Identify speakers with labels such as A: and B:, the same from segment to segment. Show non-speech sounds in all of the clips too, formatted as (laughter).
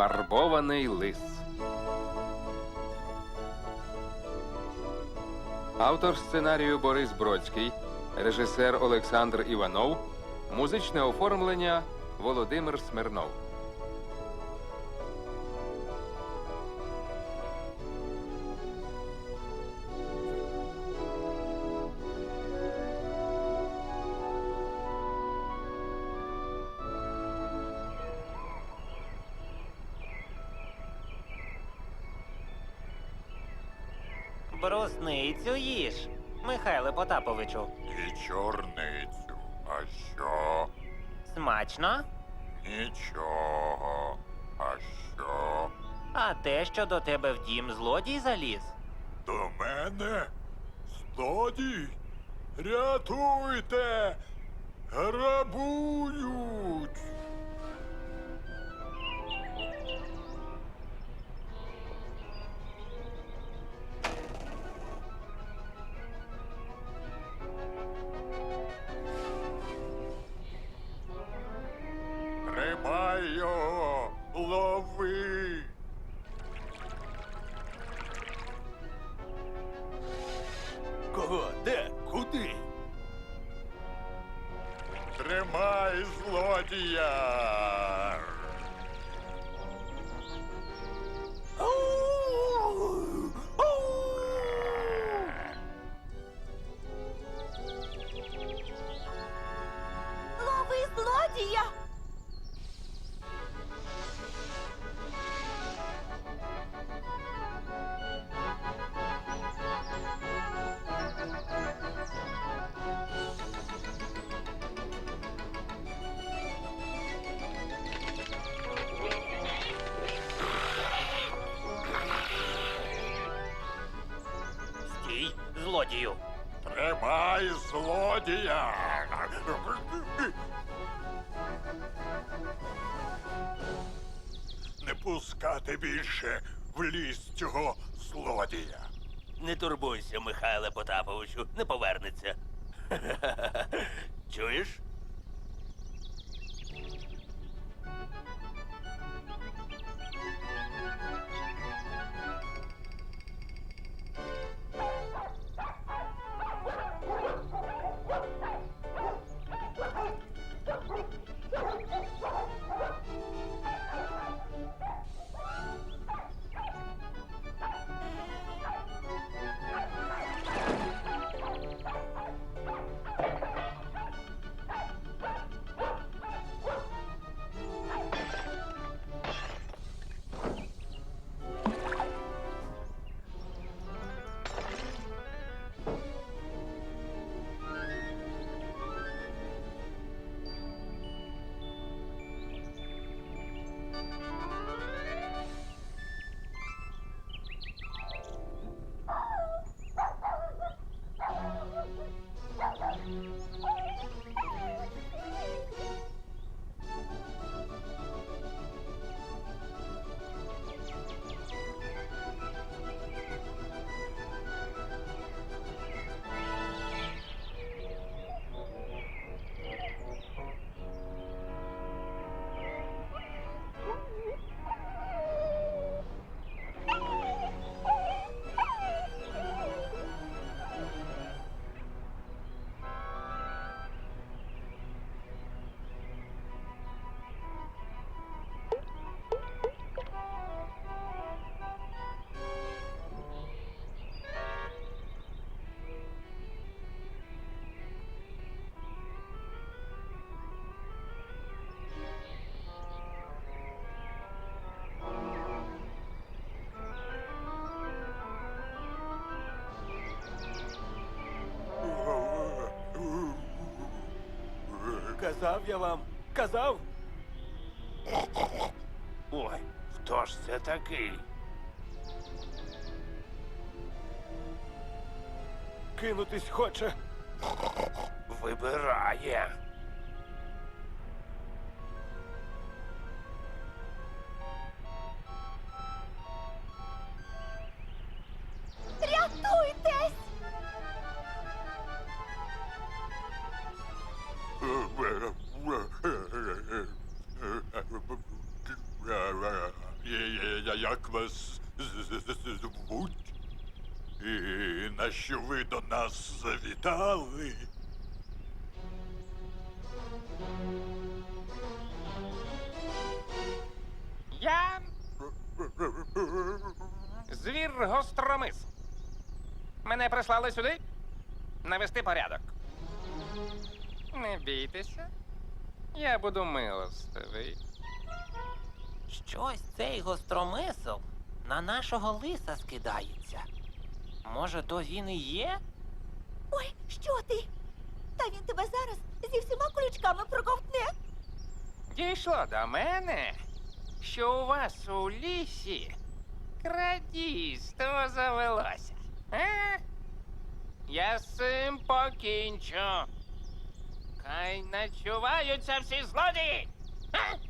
A: Фарбований лис. Автор сценарію Борис Бродський, режисер Олександр Іванов, музичне оформлення Володимир Смирнов.
B: Брусницю їж, Михайле Потаповичу.
C: І чорницю. А що?
B: Смачно?
C: Нічого. А що?
B: А те, що до тебе в дім злодій заліз?
C: До мене? Злодій? Рятуйте! Грабують! Його! Лови! Тримай злодія! Не пускати більше в ліс цього злодія.
D: Не турбуйся, Михайле Потаповичу, не повернеться. (laughs) Чуєш?
E: Казав я вам, казав.
D: Ой, хто ж це такий?
E: Кинутись хоче.
D: Вибирає.
C: Вас з- з- звуть? І на що ви до нас завітали?
A: Я звір гостромис. Мене прислали сюди навести порядок. Не бійтеся. Я буду милостивий.
B: Щось цей гостромисл на нашого лиса скидається. Може, то він і є?
F: Ой, що ти? Та він тебе зараз зі всіма колючками проковтне.
A: Дійшло до мене, що у вас у лісі крадійство завелося. А? Я з цим покінчу. Хай начуваються всі злодії. А?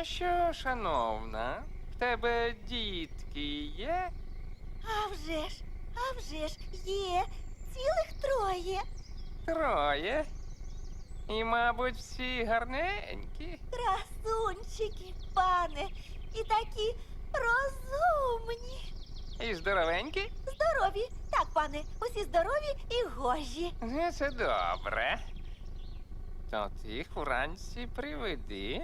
A: А що, шановна, в тебе дітки є?
F: А вже ж, а вже ж є цілих троє.
A: Троє. І, мабуть, всі гарненькі.
F: Красунчики, пане, і такі розумні.
A: І здоровенькі.
F: Здорові. Так, пане, усі здорові і гожі.
A: Це добре. То ти їх вранці приведи.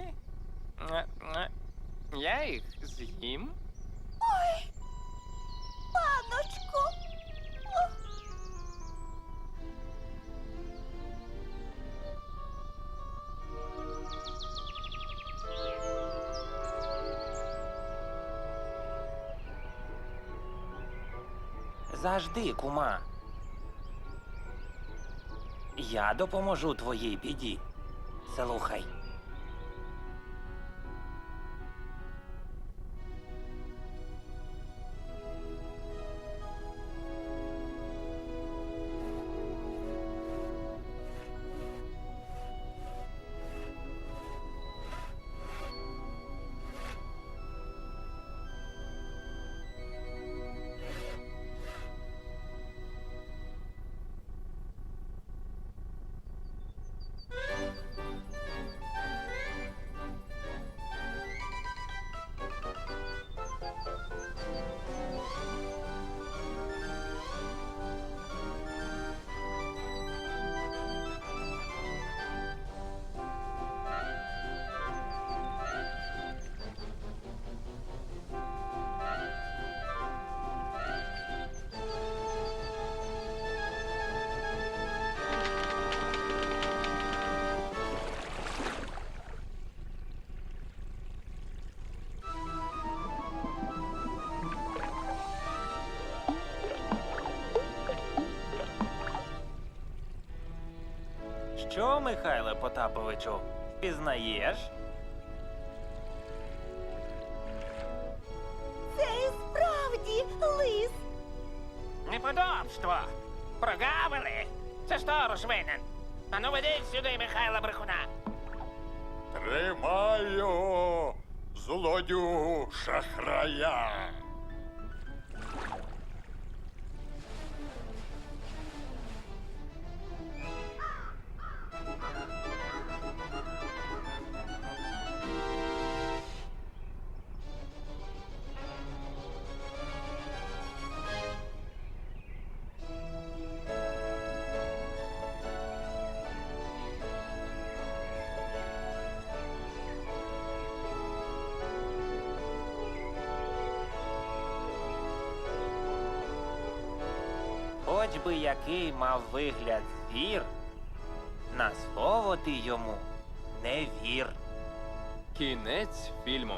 A: Я їх з'їм.
F: Ой, паночку.
B: Завжди, кума. Я допоможу твоїй біді. Слухай. Що, Михайле Потаповичу, впізнаєш?
F: Це і справді лис.
A: Неподобство. Прогавили. Це сторож винен. Ану ведіть сюди Михайла Брехуна.
C: Тримай його, злодю шахрая.
B: Хоч би який мав вигляд звір, на слово ти йому не вір.
A: Кінець фільму.